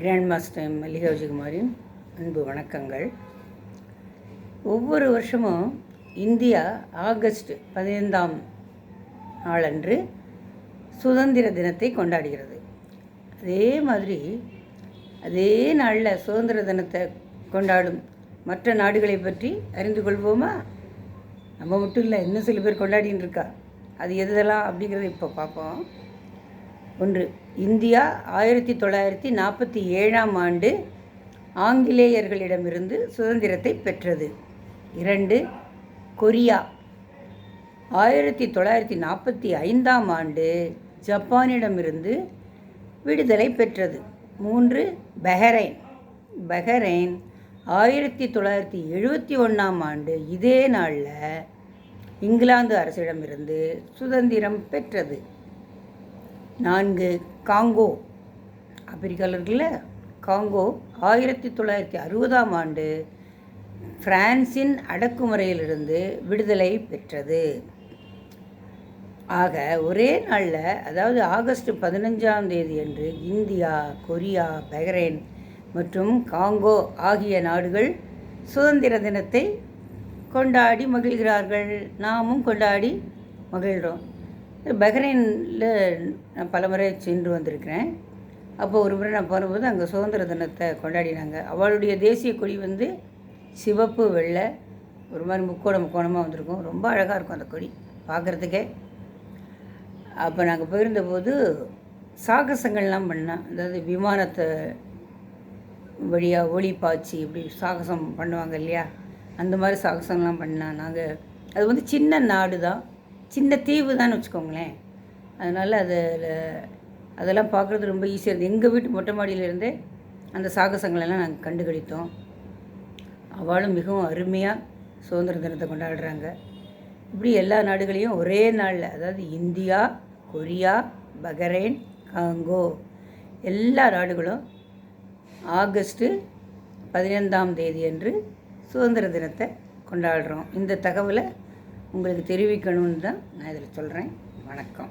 Grand master மல்லிகாஜிகுமாரின் அன்பு வணக்கங்கள். ஒவ்வொரு வருஷமும் இந்தியா ஆகஸ்ட் பதினைந்தாம் நாளன்று சுதந்திர தினத்தை கொண்டாடுகிறது. அதே மாதிரி அதே நாளில் சுதந்திர தினத்தை கொண்டாடும் மற்ற நாடுகளை பற்றி அறிந்து கொள்வோமா? நம்ம மட்டும் இல்லை இன்னும் சில பேர் கொண்டாடின்னு இருக்கா? அது எதெல்லாம் அப்படிங்கிறத இப்போ பார்ப்போம். ஒன்று. இந்தியா ஆயிரத்தி தொள்ளாயிரத்தி நாற்பத்தி ஏழாம் ஆண்டு ஆங்கிலேயர்களிடமிருந்து சுதந்திரத்தை பெற்றது. இரண்டு. கொரியா ஆயிரத்தி தொள்ளாயிரத்தி நாற்பத்தி ஐந்தாம் ஆண்டு ஜப்பானிடமிருந்து விடுதலை பெற்றது. மூன்று. பஹரைன். பஹரைன் ஆயிரத்தி தொள்ளாயிரத்தி எழுபத்தி ஒன்றாம் ஆண்டு இதே நாளில் இங்கிலாந்து அரசிடமிருந்து சுதந்திரம் பெற்றது. நான்கு காங்கோ. ஆப்பிரிக்காவில் இருக்குல்ல காங்கோ ஆயிரத்தி தொள்ளாயிரத்தி அறுபதாம் ஆண்டு பிரான்சின் அடக்குமுறையிலிருந்து விடுதலை பெற்றது. ஆக ஒரே நாளில் அதாவது ஆகஸ்ட் பதினஞ்சாம் தேதி அன்று இந்தியா கொரியா பஹ்ரைன் மற்றும் காங்கோ ஆகிய நாடுகள் சுதந்திர தினத்தை கொண்டாடி மகிழ்கிறார்கள். நாமும் கொண்டாடி மகிழ்கிறோம். பஹ்ரைனில் நான் பலமுறை சென்று வந்திருக்கிறேன். அப்போ ஒரு முறை நான் போகும்போது அங்கே சுதந்திர தினத்தை கொண்டாடினாங்க. அவளுடைய தேசிய கொடி வந்து சிவப்பு வெள்ளை ஒரு மாதிரி முக்கோணம் முக்கோணமாக வந்திருக்கும். ரொம்ப அழகாக இருக்கும் அந்த கொடி பார்க்குறதுக்கே அப்போ நாங்கள் போயிருந்தபோது சாகசங்கள்லாம் பண்ணோம் அதாவது விமானத்தை வழியாக ஒளி பாய்ச்சி இப்படி சாகசம் பண்ணுவாங்க இல்லையா? அந்த மாதிரி சாகசங்கள்லாம் பண்ணால் நாங்கள் அது வந்து சின்ன நாடு தான் சின்ன தீவு தான் வச்சுக்கோங்களேன். அதனால் அதில் அதெல்லாம் பார்க்குறது ரொம்ப ஈஸியாக இருந்தது. எங்கள் வீட்டு மொட்டை மாடியிலேருந்தே அந்த சாகசங்களெல்லாம் நாங்கள் கண்டுகளித்தோம் அவளும் மிகவும் அருமையாக சுதந்திர தினத்தை கொண்டாடுறாங்க. இப்படி எல்லா நாடுகளையும் ஒரே நாளில் அதாவது இந்தியா கொரியா பஹ்ரைன் காங்கோ எல்லா நாடுகளும் ஆகஸ்ட்டு பதினைந்தாம் தேதி அன்று சுதந்திர தினத்தை கொண்டாடுறோம். இந்த தகவலை உங்களுக்கு தெரிவிக்கணும்னு தான் நான் இதில் சொல்கிறேன். வணக்கம்.